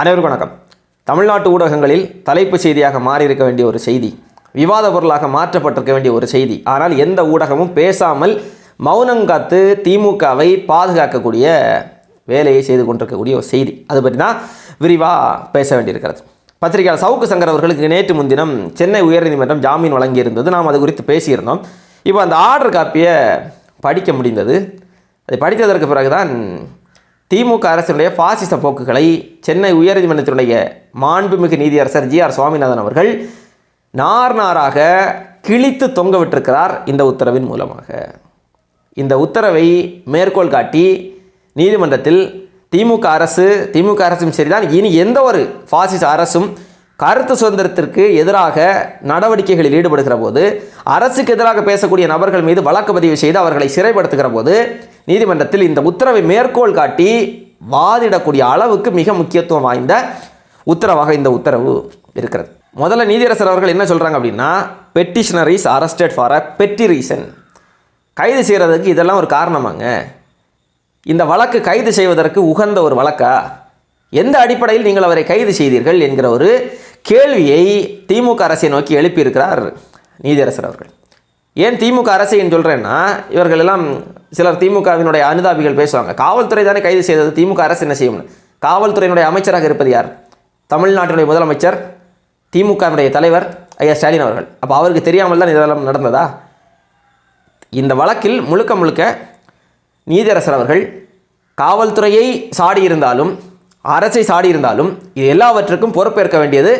அனைவருக்கும் வணக்கம். தமிழ்நாட்டு ஊடகங்களில் தலைப்பு செய்தியாக மாறியிருக்க வேண்டிய ஒரு செய்தி விவாத பொருளாக மாற்றப்பட்டிருக்க வேண்டிய ஒரு செய்தி. ஆனால் எந்த ஊடகமும் பேசாமல் மௌனம் காத்து திமுகவை பாதுகாக்கக்கூடிய வேலையை செய்து கொண்டிருக்கக்கூடிய ஒரு செய்தி. அது பற்றி தான் விரிவாக பேச வேண்டியிருக்கிறது. பத்திரிகையாளர் சவுக்கு சங்கர் அவர்களுக்கு நேற்று முன்தினம் சென்னை உயர்நீதிமன்றம் ஜாமீன் வழங்கியிருந்தது. நாம் அது குறித்து பேசியிருந்தோம். இப்போ அந்த ஆர்டர் காப்பியை படிக்க முடிந்தது. அதை படித்ததற்கு பிறகுதான் திமுக அரசினுடைய பாசிச போக்குகளை சென்னை உயர்நீதிமன்றத்தினுடைய மாண்புமிகு நீதியரசர் ஜி ஆர் சுவாமிநாதன் அவர்கள் நார் நாராக கிழித்து தொங்க விட்டிருக்கிறார் இந்த உத்தரவின் மூலமாக. இந்த உத்தரவை மேற்கோள் காட்டி நீதிமன்றத்தில் திமுக அரசு திமுக அரசும் சரிதான். இனி எந்த ஒரு பாசிச அரசும் கருத்து சுதந்திரத்திற்கு எதிராக நடவடிக்கைகளில் ஈடுபடுகிற போது அரசுக்கு எதிராக பேசக்கூடிய நபர்கள் மீது வழக்கு பதிவு செய்து அவர்களை சிறைப்படுத்துகிற போது நீதிமன்றத்தில் இந்த உத்தரவை மேற்கோள் காட்டி வாதிடக்கூடிய அளவுக்கு மிக முக்கியத்துவம் வாய்ந்த உத்தரவாக இந்த உத்தரவு இருக்கிறது. முதல்ல நீதியரசர் அவர்கள் என்ன சொல்கிறாங்க அப்படின்னா பெட்டிஷனரிஸ் arrested for a petty reason கைது செய்கிறதுக்கு இதெல்லாம் ஒரு காரணமாங்க. இந்த வழக்கு கைது செய்வதற்கு உகந்த ஒரு வழக்கா? எந்த அடிப்படையில் நீங்கள் அவரை கைது செய்தீர்கள் என்கிற ஒரு கேள்வியை திமுக அரசை நோக்கி எழுப்பியிருக்கிறார் நீதியரசர் அவர்கள். ஏன் திமுக அரசை என்று சொல்கிறேன்னா இவர்கள் எல்லாம் சிலர் திமுகவினுடைய அனுதாபிகள் பேசுவாங்க. காவல்துறை தானே கைது செய்தது திமுக அரசு என்ன செய்யணும் காவல்துறையினுடைய அமைச்சராக இருப்பது யார்? தமிழ்நாட்டினுடைய முதலமைச்சர் திமுகவினுடைய தலைவர் ஐயா ஸ்டாலின் அவர்கள். அப்போ அவருக்கு தெரியாமல் தான் இதெல்லாம் நடந்ததா? இந்த வழக்கில் முழுக்க முழுக்க நீதியரசர் அவர்கள் காவல்துறையை சாடியிருந்தாலும் அரசை சாடியிருந்தாலும் இது எல்லாவற்றுக்கும் பொறுப்பேற்க வேண்டியது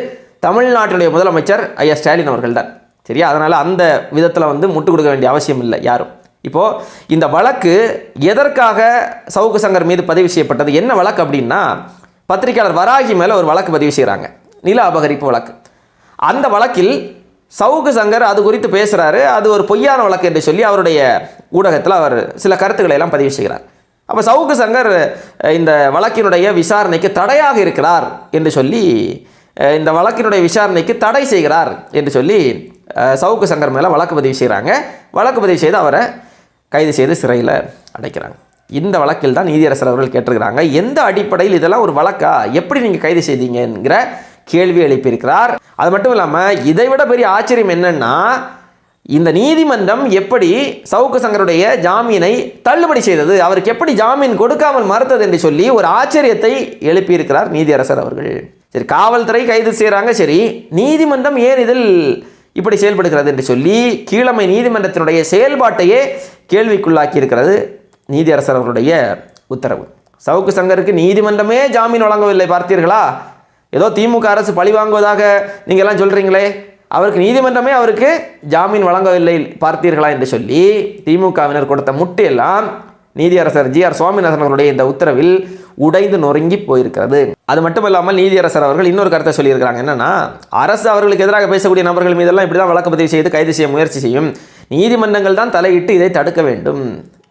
தமிழ்நாட்டினுடைய முதலமைச்சர் ஐயா ஸ்டாலின் அவர்கள் தான் சரியா? அதனால் அந்த விதத்தில் வந்து முட்டு கொடுக்க வேண்டிய அவசியம் இல்லை யாரும். இப்போது இந்த வழக்கு எதற்காக சவுக்கு சங்கர் மீது பதிவு செய்யப்பட்டது? என்ன வழக்கு அப்படின்னா பத்திரிகையாளர் வராகி மேலே ஒரு வழக்கு பதிவு செய்கிறாங்க நில அபகரிப்பு வழக்கு. அந்த வழக்கில் சவுக்கு சங்கர் அது குறித்து பேசுகிறாரு அது ஒரு பொய்யான வழக்கு என்று சொல்லி அவருடைய ஊடகத்தில் அவர் சில கருத்துக்களை எல்லாம் பதிவு செய்கிறார். அப்போ சவுக்கு சங்கர் இந்த வழக்கினுடைய விசாரணைக்கு தடையாக இருக்கிறார் என்று சொல்லி இந்த வழக்கினுடைய விசாரணைக்கு தடை செய்கிறார் என்று சொல்லி சவுக்கு சங்கர் மேலே வழக்கு பதிவு செய்கிறாங்க வழக்கு பதிவு செய்து அவரை கைது செய்து சிறையில் அடைக்கிறாங்க. இந்த வழக்கில் தான் நீதியரசர் அவர்கள் கேட்டிருக்கிறாங்க எந்த அடிப்படையில் இதெல்லாம் ஒரு வழக்கா? எப்படி நீங்கள் கைது செய்தீங்கிற கேள்வி எழுப்பியிருக்கிறார். அது மட்டும் இல்லாமல் இதை விட பெரிய ஆச்சரியம் என்னன்னா இந்த நீதிமன்றம் எப்படி சவுக்கு சங்கருடைய ஜாமீனை தள்ளுபடி செய்தது? அவருக்கு எப்படி ஜாமீன் கொடுக்காமல் மறுத்தது என்று சொல்லி ஒரு ஆச்சரியத்தை எழுப்பியிருக்கிறார் நீதியரசர் அவர்கள். சரி காவல்துறை கைது செய்கிறாங்க சரி நீதிமன்றம் ஏன் இதில் இப்படி செயல்படுகிறது என்று சொல்லி கீழமை நீதிமன்றத்தினுடைய செயல்பாட்டையே கேள்விக்குள்ளாக்கி இருக்கிறது நீதியரசர் அவருடைய உத்தரவு. சவுக்கு சங்கருக்கு நீதிமன்றமே ஜாமீன் வழங்கவில்லை பார்த்தீர்களா? ஏதோ திமுக அரசு பழி வாங்குவதாக நீங்கள் எல்லாம் சொல்கிறீங்களே அவருக்கு நீதிமன்றமே அவருக்கு ஜாமீன் வழங்கவில்லை பார்த்தீர்களா என்று சொல்லி திமுகவினர் கொடுத்த முட்டையெல்லாம் நீதியரசர் ஜி ஆர் சுவாமிநாதன் அவருடைய இந்த உத்தரவில் உடைந்து நொறுங்கி போயிருக்கிறது. அது மட்டும் இல்லாமல் நீதியரசர் அவர்கள் இன்னொரு கருத்தை சொல்லியிருக்கிறாங்க. என்னன்னா அரசு அவர்களுக்கு எதிராக பேசக்கூடிய நபர்கள் மீதெல்லாம் இப்படி தான் வழக்கு பதிவு செய்து கைது செய்ய முயற்சி செய்யும். நீதிமன்றங்கள் தான் தலையிட்டு இதை தடுக்க வேண்டும்.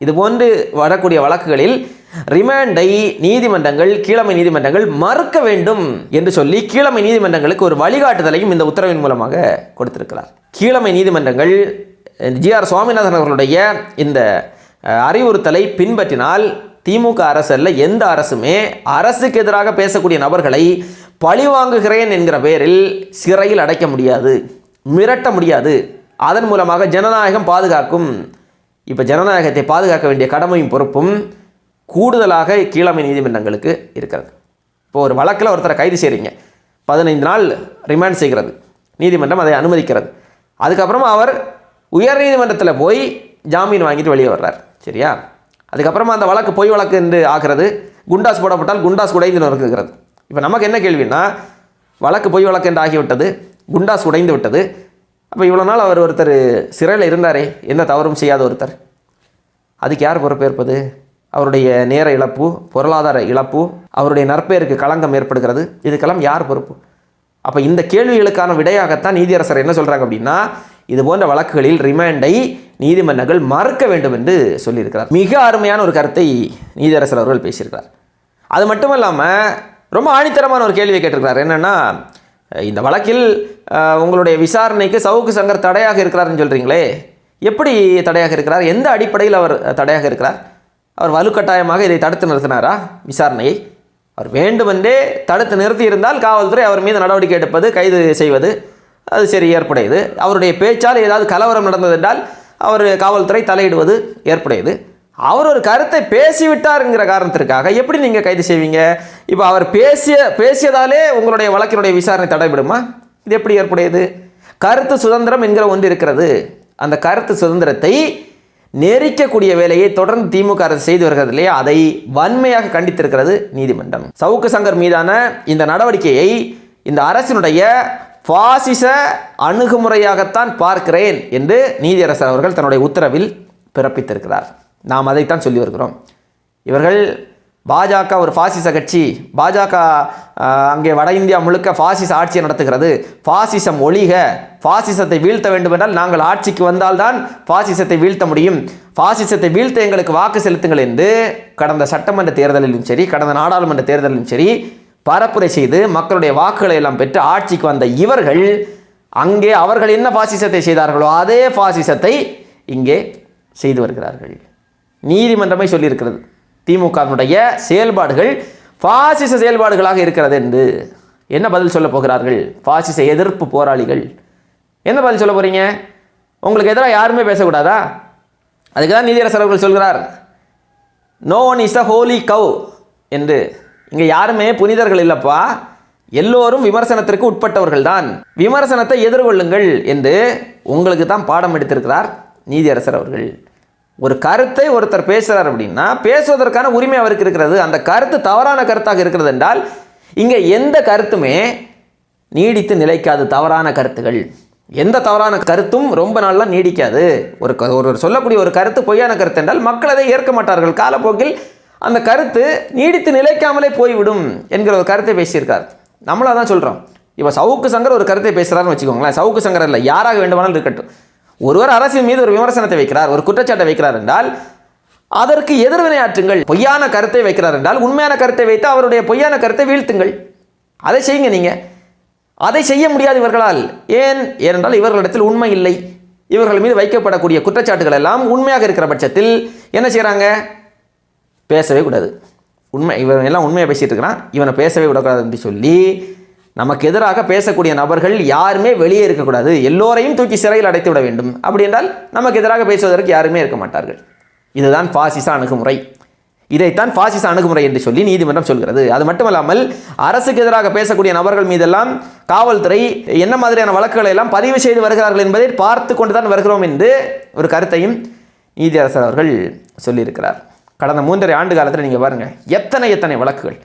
இது போன்று வரக்கூடிய வழக்குகளில் ரிமாண்டை நீதிமன்றங்கள் கீழமை நீதிமன்றங்கள் மறுக்க வேண்டும் என்று சொல்லி கீழமை நீதிமன்றங்களுக்கு ஒரு வழிகாட்டுதலையும் இந்த உத்தரவின் மூலமாக கொடுத்திருக்கிறார். கீழமை நீதிமன்றங்கள் ஜி ஆர் சுவாமிநாதன் அவர்களுடைய இந்த அறிவுறுத்தலை பின்பற்றினால் திமுக அரசு அல்ல எந்த அரசுமே அரசுக்கு எதிராக பேசக்கூடிய நபர்களை பழிவாங்குகிறேன் என்கிற பெயரில் சிறையில் அடைக்க முடியாது மிரட்ட முடியாது. அதன் மூலமாக ஜனநாயகம் பாதுகாக்கும் இப்போ ஜனநாயகத்தை பாதுகாக்க வேண்டிய கடமையும் பொறுப்பும் கூடுதலாக கீழமை நீதிமன்றங்களுக்கு இருக்கிறது. இப்போ ஒரு வழக்கில் ஒருத்தரை கைது செய்கிறீங்க பதினைந்து நாள் ரிமாண்ட் செய்கிறது. நீதிமன்றம் அதை அனுமதிக்கிறது. அதுக்கப்புறமா அவர் உயர் நீதிமன்றத்தில் போய் ஜாமீன் வாங்கிட்டு வெளியே வர்றார். சரியா? அதுக்கப்புறமா அந்த வழக்கு பொய் வழக்கு என்று ஆகிறது. குண்டாஸ் போடப்பட்டால் குண்டாஸ் உடைந்து நொறுக்குகிறது. இப்போ நமக்கு என்ன கேள்வின்னா வழக்கு பொய் வழக்கு என்று ஆகிவிட்டது குண்டாஸ் உடைந்து விட்டது. அப்போ இவ்வளோ நாள் அவர் ஒருத்தர் சிறையில் இருந்தாரே எந்த தவறும் செய்யாத ஒருத்தர்? அதுக்கு யார் பொறுப்பேற்பது? அவருடைய நேர இழப்பு பொருளாதார இழப்பு அவருடைய நற்பெயருக்கு களங்கம் ஏற்படுகிறது. இதுக்கெல்லாம் யார் பொறுப்பு? அப்போ இந்த கேள்விகளுக்கான விடையாகத்தான் நீதியரசர் என்ன சொல்கிறாங்க அப்படின்னா இது போன்ற வழக்குகளில் ரிமாண்டை நீதிமன்றங்கள் மறுக்க வேண்டும் என்று சொல்லியிருக்கிறார். மிக அருமையான ஒரு கருத்தை நீதியரசர் அவர்கள் பேசியிருக்கிறார். அது மட்டும் இல்லாமல் ரொம்ப ஆணித்தரமான ஒரு கேள்வியை கேட்டிருக்கிறார். என்னென்னா இந்த வழக்கில் உங்களுடைய விசாரணைக்கு சவுக்கு சங்கர் தடையாக இருக்கிறார்னு சொல்கிறீங்களே எப்படி தடையாக இருக்கிறார்? எந்த அடிப்படையில் அவர் தடையாக இருக்கிறார்? அவர் வலுக்கட்டாயமாக இதை தடுத்து நிறுத்தினாரா? விசாரணையை. அவர் வேண்டுமென்றே தடுத்து நிறுத்தி இருந்தால் காவல்துறை அவர் மீது நடவடிக்கை எடுப்பது கைது செய்வது அது சரி ஏற்புடையது. அவருடைய பேச்சால் ஏதாவது கலவரம் நடந்ததென்றால் அவர் காவல்துறை தலையிடுவது ஏற்புடையது. அவர் ஒரு கருத்தை பேசிவிட்டாருங்கிற காரணத்திற்காக எப்படி நீங்கள் கைது செய்வீங்க? இப்போ அவர் பேசிய பேசியதாலே உங்களுடைய வழக்கினுடைய விசாரணை தடைபடுமா? இது எப்படி ஏற்புடையது? கருத்து சுதந்திரம் என்கிற ஒன்று இருக்கிறது. அந்த கருத்து சுதந்திரத்தை நெரிக்கக்கூடிய வேலையை தொடர்ந்து திமுக அரசு செய்து வருகிறது இல்லையா? அதை வன்மையாக கண்டித்திருக்கிறது நீதிமன்றம். சவுக்கு சங்கர் மீதான இந்த நடவடிக்கையை இந்த அரசினுடைய பாசிச அணுகுமுறையாகத்தான் பார்க்கிறேன் என்று நீதியரசர் அவர்கள் தன்னுடைய உத்தரவில் பிறப்பித்திருக்கிறார். நாம் அதைத்தான் சொல்லி வருகிறோம். இவர்கள் பாஜக ஒரு பாசிச கட்சி. பாஜக அங்கே வட இந்தியா முழுக்க பாசிச ஆட்சியை நடத்துகிறது. பாசிசம் ஒழிக. பாசிசத்தை வீழ்த்த வேண்டுமென்றால் நாங்கள் ஆட்சிக்கு வந்தால்தான் பாசிசத்தை வீழ்த்த முடியும். பாசிசத்தை வீழ்த்த எங்களுக்கு வாக்கு செலுத்துங்கள் என்று கடந்த சட்டமன்ற தேர்தலிலும் சரி கடந்த நாடாளுமன்ற தேர்தலிலும் சரி பரப்புரை செய்து மக்களுடைய வாக்குகளை எல்லாம் பெற்று ஆட்சிக்கு வந்த இவர்கள் அங்கே அவர்கள் என்ன பாசிசத்தை செய்தார்களோ அதே பாசிசத்தை இங்கே செய்து வருகிறார்கள். நீதிமன்றமே சொல்லியிருக்கிறது. திமுகவினுடைய செயல்பாடுகள் பாசிச செயல்பாடுகளாக இருக்கிறது என்று என்ன பதில் சொல்ல போகிறார்கள்? பாசிச எதிர்ப்பு போராளிகள். என்ன பதில் சொல்ல போகிறீங்க உங்களுக்கு எதிராக யாருமே பேசக்கூடாதா? அதுக்கு தான் நீதியரசர் அவர்கள் சொல்கிறார். No one is a holy cow என்று. இங்கே யாருமே புனிதர்கள் இல்லைப்பா. எல்லோரும் விமர்சனத்திற்கு உட்பட்டவர்கள் தான். விமர்சனத்தை எதிர்கொள்ளுங்கள் என்று உங்களுக்கு தான் பாடம் எடுத்திருக்கிறார் நீதியரசர் அவர்கள். ஒரு கருத்தை ஒருத்தர் பேசுகிறார் அப்படின்னா பேசுவதற்கான உரிமை அவருக்கு இருக்கிறது. அந்த கருத்து தவறான கருத்தாக இருக்கிறது என்றால் இங்கே எந்த கருத்துமே நீடித்து நிலைக்காது தவறான கருத்துகள். எந்த தவறான கருத்தும் ரொம்ப நாளெலாம் நீடிக்காது. ஒரு க- ஒரு சொல்லக்கூடிய ஒரு கருத்து பொய்யான கருத்து என்றால் மக்கள் அதை ஏற்க மாட்டார்கள். காலப்போக்கில் அந்த கருத்து நீடித்து நிலைக்காமலே போய்விடும் என்கிற ஒரு கருத்தை பேசியிருக்கார். நம்மளும் தான் சொல்கிறோம் இப்போ சவுக்கு சங்கர் ஒரு கருத்தை பேசுகிறாருன்னு வச்சுக்கோங்களேன். சவுக்கு சங்கர் இல்லை யாராக வேண்டுமானாலும் இருக்கட்டும். ஒருவர் அரசின் மீது ஒரு விமர்சனத்தை வைக்கிறார் ஒரு குற்றச்சாட்டை வைக்கிறார் என்றால் அதற்கு எதிர்வினையாற்றுங்கள் பொய்யான கருத்தை வைக்கிறார் என்றால் உண்மையான கருத்தை வைத்து அவருடைய பொய்யான கருத்தை வீழ்த்துங்கள். அதை செய்யுங்க நீங்கள் அதை செய்ய முடியாது இவர்களால். ஏன்? ஏனென்றால் இவர்களிடத்தில் உண்மை இல்லை. இவர்கள் மீது வைக்கப்படக்கூடிய குற்றச்சாட்டுகள் எல்லாம் உண்மையாக இருக்கிற பட்சத்தில் என்ன செய்கிறாங்க பேசவே கூடாது. உண்மை இவன் எல்லாம் உண்மையை பேசிட்டு இருக்கிறான் இவனை பேசவே விடக்கூடாது என்று சொல்லி நமக்கு எதிராக பேசக்கூடிய நபர்கள் யாருமே வெளியே இருக்கக்கூடாது. எல்லோரையும் தூக்கி சிறையில் அடைத்து விட வேண்டும். அப்படி என்றால் நமக்கு எதிராக பேசுவதற்கு யாருமே இருக்க மாட்டார்கள். இதுதான் பாசிச அணுகுமுறை. இதைத்தான் பாசிச அணுகுமுறை என்று சொல்லி நீதிமன்றம் சொல்கிறது. அது மட்டுமல்லாமல் அரசுக்கு எதிராக பேசக்கூடிய நபர்கள் மீதெல்லாம் காவல்துறை என்ன மாதிரியான வழக்குகளை எல்லாம் பதிவு செய்து வருகிறார்கள் என்பதை பார்த்து கொண்டு தான் வருகிறோம் என்று ஒரு கருத்தையும் நீதியரசர் அவர்கள் சொல்லியிருக்கிறார். கடந்த மூன்றரை ஆண்டு காலத்தில் நீங்கள் பாருங்கள் எத்தனை எத்தனை வழக்குகள்.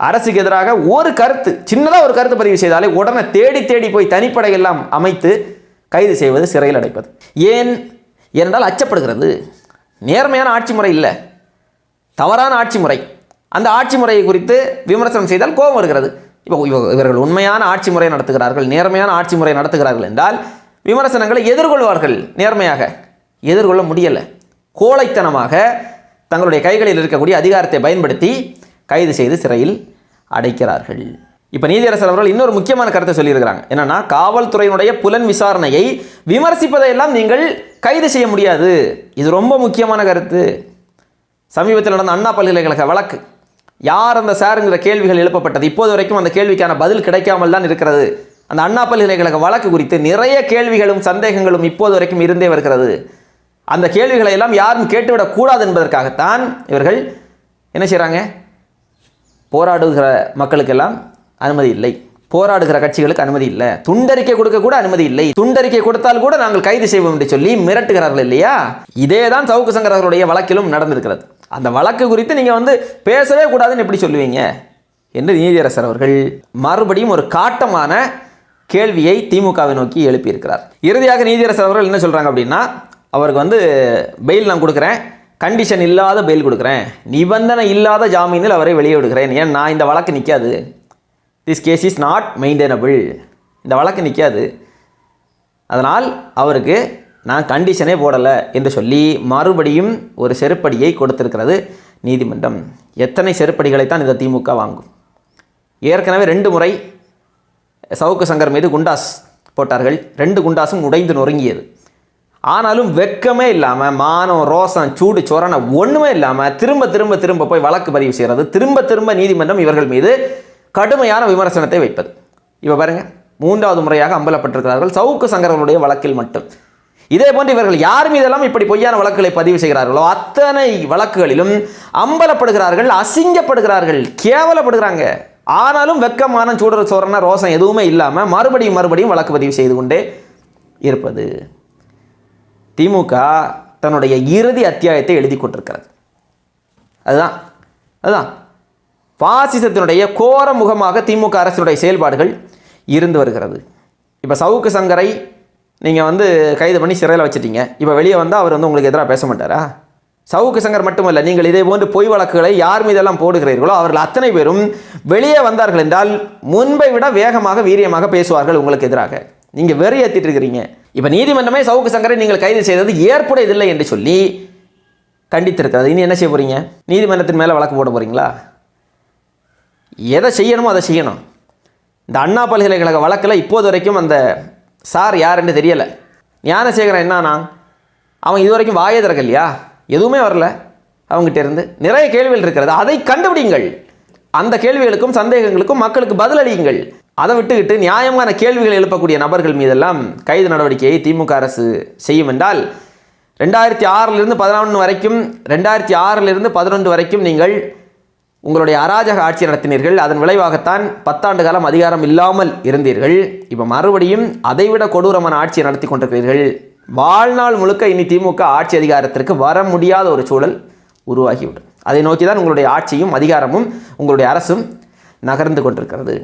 அரசுக்கு எதிராக ஒரு கருத்து சின்னதாக ஒரு கருத்து பதிவு செய்தாலே உடனே தேடி தேடி போய் தனிப்படை எல்லாம் அமைத்து கைது செய்வது சிறையில் அடைப்பது. ஏன்? என்றால் அச்சப்படுகிறது. நேர்மையான ஆட்சி முறை இல்லை. தவறான ஆட்சி முறை. அந்த ஆட்சி முறையை குறித்து விமர்சனம் செய்தால் கோபம் வருகிறது. இப்போ இவர்கள் உண்மையான ஆட்சி முறை நடத்துகிறார்கள் நேர்மையான ஆட்சி முறை நடத்துகிறார்கள் என்றால் விமர்சனங்களை எதிர்கொள்வார்கள் நேர்மையாக. எதிர்கொள்ள முடியலை. கோழைத்தனமாக தங்களுடைய கைகளில் இருக்கக்கூடிய அதிகாரத்தை பயன்படுத்தி கைது செய்து சிறையில் அடைக்கிறார்கள். இப்போ நீதியரசர் அவர்கள் இன்னொரு முக்கியமான கருத்தை சொல்லியிருக்கிறாங்க. என்னன்னா காவல்துறையினுடைய புலன் விசாரணையை விமர்சிப்பதையெல்லாம் நீங்கள் கைது செய்ய முடியாது. இது ரொம்ப முக்கியமான கருத்து. சமீபத்தில் நடந்த அண்ணா பல்கலைக்கழக வழக்கு. யார் அந்த சாருங்கிற கேள்விகள் எழுப்பப்பட்டது? இப்போது வரைக்கும் அந்த கேள்விக்கான பதில் கிடைக்காமல் தான் இருக்கிறது. அந்த அண்ணா பல்கலைக்கழக வழக்கு குறித்து நிறைய கேள்விகளும் சந்தேகங்களும் இப்போது வரைக்கும் இருந்தே வருகிறது. அந்த கேள்விகளை எல்லாம் யாரும் கேட்டுவிடக்கூடாது என்பதற்காகத்தான் இவர்கள் என்ன செய்கிறாங்க போராடுகிற மக்களுக்கெல்லாம் அனுமதி இல்லை. போராடுகிற கட்சிகளுக்கு அனுமதி இல்லை. துண்டறிக்கை கொடுக்க கூட அனுமதி இல்லை. துண்டறிக்கை கொடுத்தால் கூட நாங்கள் கைது செய்வோம் என்று சொல்லி மிரட்டுகிறார்கள் இல்லையா? இதே தான் சவுக்கு சங்கர் அவர்களுடைய வழக்கிலும் நடந்திருக்கிறது. அந்த வழக்கு குறித்து நீங்கள் வந்து பேசவே கூடாதுன்னு எப்படி சொல்லுவீங்க? என்று நீதியரசர் அவர்கள் மறுபடியும் ஒரு காட்டமான கேள்வியை திமுகவை நோக்கி எழுப்பியிருக்கிறார். இறுதியாக நீதியரசர் அவர்கள் என்ன சொல்கிறாங்க அப்படின்னா அவருக்கு வந்து பெயில் நான் கொடுக்குறேன். கண்டிஷன் இல்லாத பெயில் கொடுக்குறேன். நிபந்தனை இல்லாத ஜாமீனில் அவரை வெளியே விடுகிறேன் ஏன்? நான் இந்த வழக்கு நிற்காது this case is not maintainable இந்த வழக்கு நிற்காது அதனால் அவருக்கு நான் கண்டிஷனே போடலை என்று சொல்லி மறுபடியும் ஒரு செருப்படியை கொடுத்திருக்கிறது நீதிமன்றம். எத்தனை செருப்படிகளைத்தான் இந்த திமுக வாங்கும். ஏற்கனவே ரெண்டு முறை சவுக்கு சங்கர் மீது குண்டாஸ் போட்டார்கள். ரெண்டு குண்டாஸும் உடைந்து நொறுங்கியது. ஆனாலும் வெக்கமே இல்லாமல் மானம் ரோசம் சூடு சொரணை ஒன்றுமே இல்லாமல் திரும்ப திரும்ப திரும்ப போய் வழக்கு பதிவு செய்கிறது திரும்ப திரும்ப நீதிமன்றம் இவர்கள் மீது கடுமையான விமர்சனத்தை வைப்பது. இப்போ பாருங்க மூன்றாவது முறையாக அம்பலப்பட்டிருக்கிறார்கள் சவுக்கு சங்கரர்களுடைய வழக்கில் மட்டும். இதே போன்று இவர்கள் யார் மீதெல்லாம் இப்படி பொய்யான வழக்குகளை பதிவு செய்கிறார்களோ அத்தனை வழக்குகளிலும் அம்பலப்படுகிறார்கள் அசிங்கப்படுகிறார்கள் கேவலப்படுகிறாங்க. ஆனாலும் வெக்கமான சூடர சோரன ரோசம் எதுவுமே இல்லாமல் மறுபடியும் மறுபடியும் வழக்கு பதிவு செய்து கொண்டே இருப்பது. திமுக தன்னுடைய இறுதி அத்தியாயத்தை எழுதி கொண்டிருக்கிறது. அதுதான் அதுதான். பாசிசத்தினுடைய கோர முகமாக திமுக அரசினுடைய செயல்பாடுகள் இருந்து வருகிறது. இப்போ சவுக்கு சங்கரை நீங்கள் வந்து கைது பண்ணி சிறையில் வச்சிட்டீங்க. இப்போ வெளியே வந்தால் அவர் வந்து உங்களுக்கு எதிராக பேச மாட்டாரா? சவுக்கு சங்கர் மட்டுமல்ல நீங்கள் இதே போன்று பொய் வழக்குகளை யார் மீதெல்லாம் போடுகிறீர்களோ அவர்கள் அத்தனை பேரும் வெளியே வந்தார்கள் என்றால் முன்பை விட வேகமாக வீரியமாக பேசுவார்கள் உங்களுக்கு எதிராக. நீங்கள் வெறி ஏற்றிட்டு இருக்கிறீங்க. இப்போ நீதிமன்றமே சவுக்கு சங்கரை நீங்கள் கைது செய்தது ஏற்புடையதில்லை என்று சொல்லி கண்டித்திருக்கிறது இனி என்ன செய்ய போகிறீங்க நீதிமன்றத்தின் மேலே வழக்கு போட போகிறீங்களா எதை செய்யணுமோ அதை செய்யணும். இந்த அண்ணா பல்கலைக்கழக வழக்கில் இப்போது வரைக்கும் அந்த சார் யாருன்னு தெரியலை. ஞானசேகரன் என்னன்னா அவன் இது வரைக்கும் வாயே திறக்கலையா எதுவுமே வரல அவங்ககிட்ட இருந்து. நிறைய கேள்விகள் இருக்கிறது. அதை கண்டுபிடிங்கள். அந்த கேள்விகளுக்கும் சந்தேகங்களுக்கும் மக்களுக்கு பதிலளியுங்கள். அதை விட்டுக்கிட்டு நியாயமான கேள்விகள் எழுப்பக்கூடிய நபர்கள் மீதெல்லாம் கைது நடவடிக்கையை திமுக அரசு செய்யும் என்றால் ரெண்டாயிரத்தி ஆறிலிருந்து பதினொன்று வரைக்கும் ரெண்டாயிரத்தி ஆறிலிருந்து பதினொன்று வரைக்கும் நீங்கள் உங்களுடைய அராஜக ஆட்சி நடத்தினீர்கள். அதன் விளைவாகத்தான் பத்தாண்டு காலம் அதிகாரம் இல்லாமல் இருந்தீர்கள். இப்போ மறுபடியும் அதைவிட கொடூரமான ஆட்சியை நடத்தி கொண்டிருக்கிறீர்கள். வாழ்நாள் முழுக்க இனி திமுக ஆட்சி அதிகாரத்திற்கு வர முடியாத ஒரு சூழல் உருவாகிவிடும். அதை நோக்கி தான் உங்களுடைய ஆட்சியும் அதிகாரமும் உங்களுடைய அரசும் நகர்ந்து கொண்டிருக்கிறது.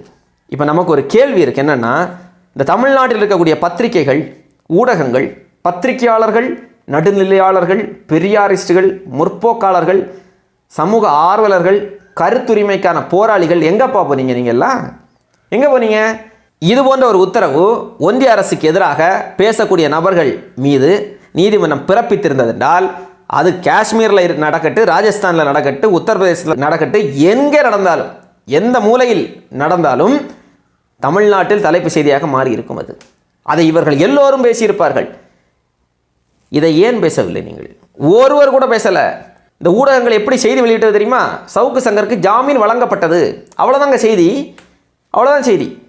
இப்போ நமக்கு ஒரு கேள்வி இருக்குது என்னென்னா இந்த தமிழ்நாட்டில் இருக்கக்கூடிய பத்திரிகைகள் ஊடகங்கள் பத்திரிகையாளர்கள் நடுநிலையாளர்கள் பெரியாரிஸ்டுகள் முற்போக்காளர்கள் சமூக ஆர்வலர்கள் கருத்துரிமைக்கான போராளிகள் எங்கேப்பா போனீங்க நீங்கள்லாம் எங்கே போனீங்க? இது போன்ற ஒரு உத்தரவு ஒன்றிய அரசுக்கு எதிராக பேசக்கூடிய நபர்கள் மீது நீதிமன்றம் பிறப்பித்திருந்ததென்றால் அது காஷ்மீரில் நடக்கட்டு ராஜஸ்தானில் நடக்கட்டு உத்தரப்பிரதேசத்தில் நடக்கட்டு எங்கே நடந்தாலும் எந்த மூலையில் நடந்தாலும் தமிழ்நாட்டில் தலைப்பு செய்தியாக மாறி இருக்கும் அது. அதை இவர்கள் எல்லோரும் பேசியிருப்பார்கள். இதை ஏன் பேசவில்லை நீங்கள்? ஒருவர் கூட பேசலை. இந்த ஊடகங்கள் எப்படி செய்தி வெளியிட்டது தெரியுமா? சவுக்கு சங்கருக்கு ஜாமீன் வழங்கப்பட்டது. அவ்வளோதாங்க செய்தி. அவ்வளோதான் செய்தி.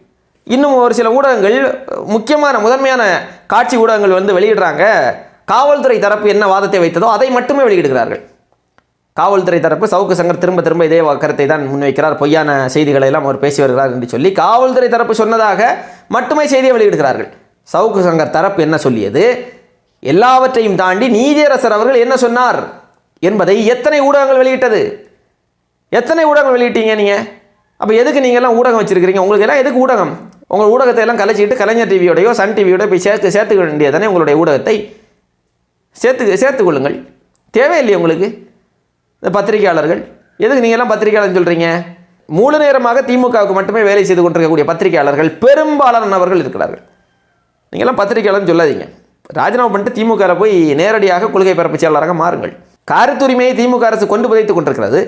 இன்னும் ஒரு சில ஊடகங்கள் முக்கியமான முதன்மையான காட்சி ஊடகங்கள் வந்து வெளியிடுறாங்க. காவல்துறை தரப்பு என்ன வாதத்தை வைத்ததோ அதை மட்டுமே வெளியிடுகிறார்கள். காவல்துறை தரப்பு சவுக்கு சங்கர் திரும்ப திரும்ப இதே கருத்தை தான் முன்வைக்கிறார். பொய்யான செய்திகளை எல்லாம் அவர் பேசி வருகிறார் என்று சொல்லி காவல்துறை தரப்பு சொன்னதாக மட்டுமே செய்தியை வெளியிடுகிறார்கள். சவுக்கு சங்கர் தரப்பு என்ன சொல்லியது? எல்லாவற்றையும் தாண்டி நீதியரசர் அவர்கள் என்ன சொன்னார் என்பதை எத்தனை ஊடகங்கள் வெளியிட்டது? எத்தனை ஊடகங்கள் வெளியிட்டீங்க நீங்கள் அப்போ எதுக்கு நீங்கள்லாம் ஊடகம் வச்சுருக்கிறீங்க? உங்களுக்கு எல்லாம் எதுக்கு ஊடகம்? உங்கள் ஊடகத்தை எல்லாம் கலைச்சிட்டு கலைஞர் டிவியோடையோ சன் டிவியோட போய் சேர்த்து சேர்த்துக்க வேண்டியதானே உங்களுடைய ஊடகத்தை? சேர்த்து சேர்த்துக்கொள்ளுங்கள் தேவையில்லையே உங்களுக்கு? இந்த பத்திரிகையாளர்கள். எதுக்கு நீங்கள்லாம் பத்திரிகையாளர்னு சொல்கிறீங்க முழு நேரமாக திமுகவுக்கு மட்டுமே வேலை செய்து கொண்டிருக்கக்கூடிய பத்திரிகையாளர்கள் பெரும்பாலானவர்கள் இருக்கிறார்கள். நீங்கள்லாம் பத்திரிகையாளர்னு சொல்லாதீங்க. ராஜினாமா பண்ணிட்டு திமுக போய் நேரடியாக கொள்கை பரப்பு செயலாளராக மாறுங்கள். கருத்துரிமையை திமுக அரசு கொண்டு புதைத்துக் கொண்டிருக்கிறது.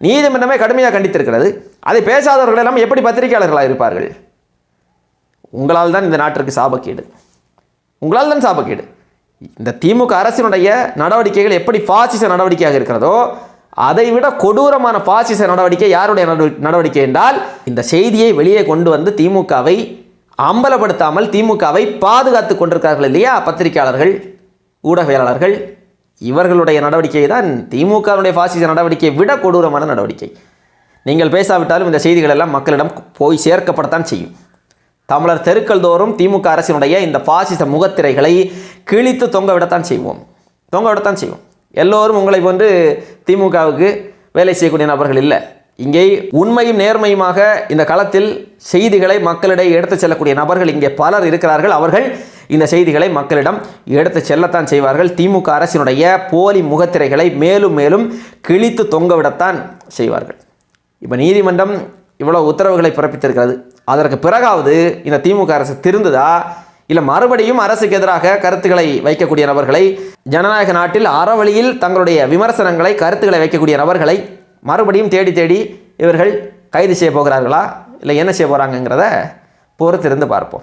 நீதிமன்றமே கடுமையாக கண்டித்திருக்கிறது. அதை பேசாதவர்கள் எல்லாம் எப்படி பத்திரிகையாளர்களாக இருப்பார்கள்? உங்களால் தான் இந்த நாட்டிற்கு சாபக்கேடு. உங்களால் தான் சாபக்கேடு. இந்த திமுக அரசினுடைய நடவடிக்கைகள் எப்படி பாசிச நடவடிக்கையாக இருக்கிறதோ அதை விட கொடூரமான பாசிச நடவடிக்கை யாருடைய நடவடிக்கை என்றால் இந்த செய்தியை வெளியே கொண்டு வந்து திமுகவை அம்பலப்படுத்தாமல் திமுகவை பாதுகாத்து கொண்டிருக்கிறார்கள் இல்லையா பத்திரிகையாளர்கள் ஊடகவியலாளர்கள். இவர்களுடைய நடவடிக்கை தான் திமுகவுடைய பாசிச நடவடிக்கையை விட கொடூரமான நடவடிக்கை. நீங்கள் பேசாவிட்டாலும் இந்த செய்திகள் எல்லாம் மக்களிடம் போய் சேர்க்கப்படத்தான் செய்யும். தமிழர் தெருக்கள் தோறும் திமுக அரசினுடைய இந்த பாசிச முகத்திரைகளை கிழித்து தொங்க விடத்தான் செய்வோம். தொங்க விடத்தான் செய்வோம். எல்லோரும் உங்களை போன்று திமுகவுக்கு வேலை செய்யக்கூடிய நபர்கள் இல்லை. இங்கே உண்மையும் நேர்மையுமாக இந்த களத்தில் செய்திகளை மக்களிடையே எடுத்துச் செல்லக்கூடிய நபர்கள் இங்கே பலர் இருக்கிறார்கள். அவர்கள் இந்த செய்திகளை மக்களிடம் எடுத்து செல்லத்தான் செய்வார்கள். திமுக அரசினுடைய போலி முகத்திரைகளை மேலும் மேலும் கிழித்து தொங்கவிடத்தான் செய்வார்கள். இப்போ நீதிமன்றம் இவ்வளோ உத்தரவுகளை பிறப்பித்திருக்கிறது. அதற்கு பிறகாவது இந்த திமுக அரசு திருந்துதா? இல்லை மறுபடியும் அரசுக்கு எதிராக கருத்துக்களை வைக்கக்கூடிய நபர்களை? ஜனநாயக நாட்டில் அறவழியில் தங்களுடைய விமர்சனங்களை கருத்துக்களை வைக்கக்கூடிய நபர்களை மறுபடியும் தேடி தேடி இவர்கள் கைது செய்ய போகிறார்களா? இல்லை என்ன செய்ய போகிறாங்கங்கிறத பொறுத்திருந்து பார்ப்போம்.